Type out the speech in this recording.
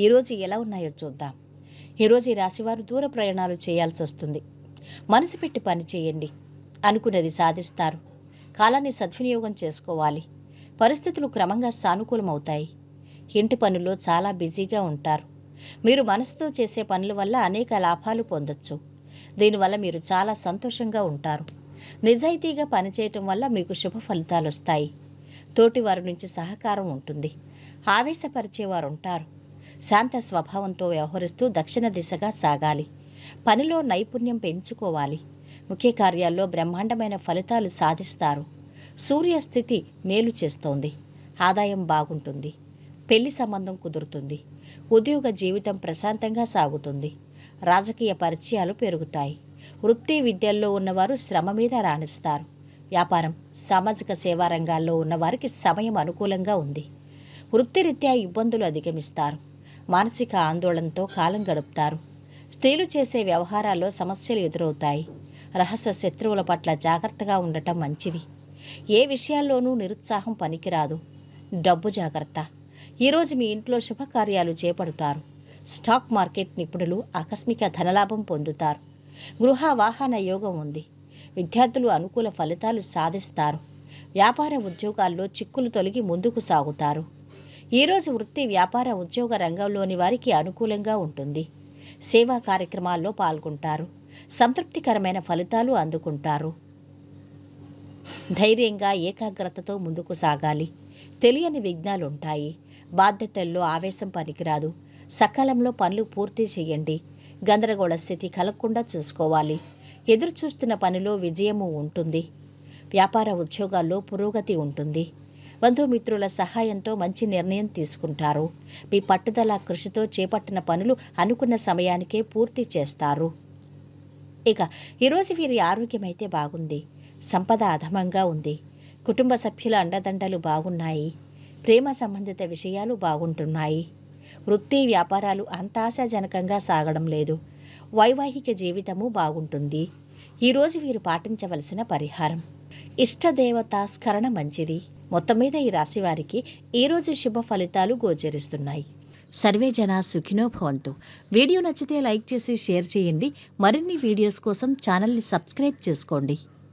ఈరోజు ఎలా ఉన్నాయో చూద్దాం. ఈరోజు ఈ రాశివారు దూర ప్రయాణాలు చేయాల్సి వస్తుంది. మనసు పెట్టి పని చేయండి. అనుకున్నది సాధిస్తారు. కాలాన్ని సద్వినియోగం చేసుకోవాలి. పరిస్థితులు క్రమంగా సానుకూలమవుతాయి. ఇంటి పనుల్లో చాలా బిజీగా ఉంటారు. మీరు మనసుతో చేసే పనుల వల్ల అనేక లాభాలు పొందొచ్చు. దీనివల్ల మీరు చాలా సంతోషంగా ఉంటారు. నిజాయితీగా పనిచేయటం వల్ల మీకు శుభ ఫలితాలు వస్తాయి తోటి వారి నుంచి సహకారం ఉంటుంది. ఆవేశపరిచేవారు ఉంటారు శాంత స్వభావంతో వ్యవహరిస్తూ దక్షిణ దిశగా సాగాలి. పనిలో నైపుణ్యం పెంచుకోవాలి. ముఖ్య కార్యాల్లో బ్రహ్మాండమైన ఫలితాలు సాధిస్తారు. సూర్యస్థితి మేలు చేస్తోంది. ఆదాయం బాగుంటుంది. పెళ్ళి సంబంధం కుదురుతుంది. ఉద్యోగ జీవితం ప్రశాంతంగా సాగుతుంది. రాజకీయ పరిచయాలు పెరుగుతాయి. వృత్తి విద్యల్లో ఉన్నవారు శ్రమ మీద రాణిస్తారు. వ్యాపారం సామాజిక సేవా రంగాల్లో ఉన్నవారికి సమయం అనుకూలంగా ఉంది. వృత్తిరీత్యా ఇబ్బందులు అధిగమిస్తారు. మానసిక ఆందోళనతో కాలం గడుపుతారు. స్త్రీలు చేసే వ్యవహారాల్లో సమస్యలు ఎదురవుతాయి. రహస్య శత్రువుల పట్ల జాగ్రత్తగా ఉండటం మంచిది. ఏ విషయాల్లోనూ నిరుత్సాహం పనికిరాదు. డబ్బు జాగ్రత్త. ఈరోజు మీ ఇంట్లో శుభకార్యాలు చేపడతారు. స్టాక్ మార్కెట్ నిపుణులు ఆకస్మిక ధనలాభం పొందుతారు. గృహ వాహన యోగం ఉంది. విద్యార్థులు అనుకూల ఫలితాలు సాధిస్తారు. వ్యాపార ఉద్యోగాల్లో చిక్కులు తొలగి ముందుకు సాగుతారు. ఈరోజు వృత్తి వ్యాపార ఉద్యోగ రంగంలోని వారికి అనుకూలంగా ఉంటుంది. సేవా కార్యక్రమాల్లో పాల్గొంటారు. సంతృప్తికరమైన ఫలితాలు అందుకుంటారు. ధైర్యంగా ఏకాగ్రతతో ముందుకు సాగాలి. తెలియని విఘ్నాలుంటాయి. బాధ్యతల్లో ఆవేశం పనికిరాదు. సకాలంలో పనులు పూర్తి చేయండి. గందరగోళ స్థితి కలగకుండా చూసుకోవాలి. ఎదురు చూస్తున్న పనిలో విజయము ఉంటుంది. వ్యాపార ఉద్యోగాల్లో పురోగతి ఉంటుంది. బంధుమిత్రుల సహాయంతో మంచి నిర్ణయం తీసుకుంటారు. మీ పట్టుదల కృషితో చేపట్టిన పనులు అనుకున్న సమయానికే పూర్తి చేస్తారు. ఇక ఈరోజు వీరి ఆరోగ్యం అయితే బాగుంది. సంపద అధమంగా ఉంది. కుటుంబ సభ్యుల అండదండలు బాగున్నాయి. ప్రేమ సంబంధిత విషయాలు బాగుంటున్నాయి. వృత్తి వ్యాపారాలు అంత ఆశాజనకంగా సాగడం లేదు. వైవాహిక జీవితము బాగుంటుంది. ఈరోజు వీరు పాటించవలసిన పరిహారం. ఇష్టదేవత స్మరణ మంచిది. మొత్తం మీద ఈ రాశి వారికి ఈరోజు శుభ ఫలితాలు గోచరిస్తున్నాయి? సర్వే జన సుఖినో భవంతు. వీడియో నచ్చితే లైక్ చేసి షేర్ చేయండి. మరిన్ని వీడియోస్ కోసం ఛానల్ని సబ్స్క్రైబ్ చేసుకోండి.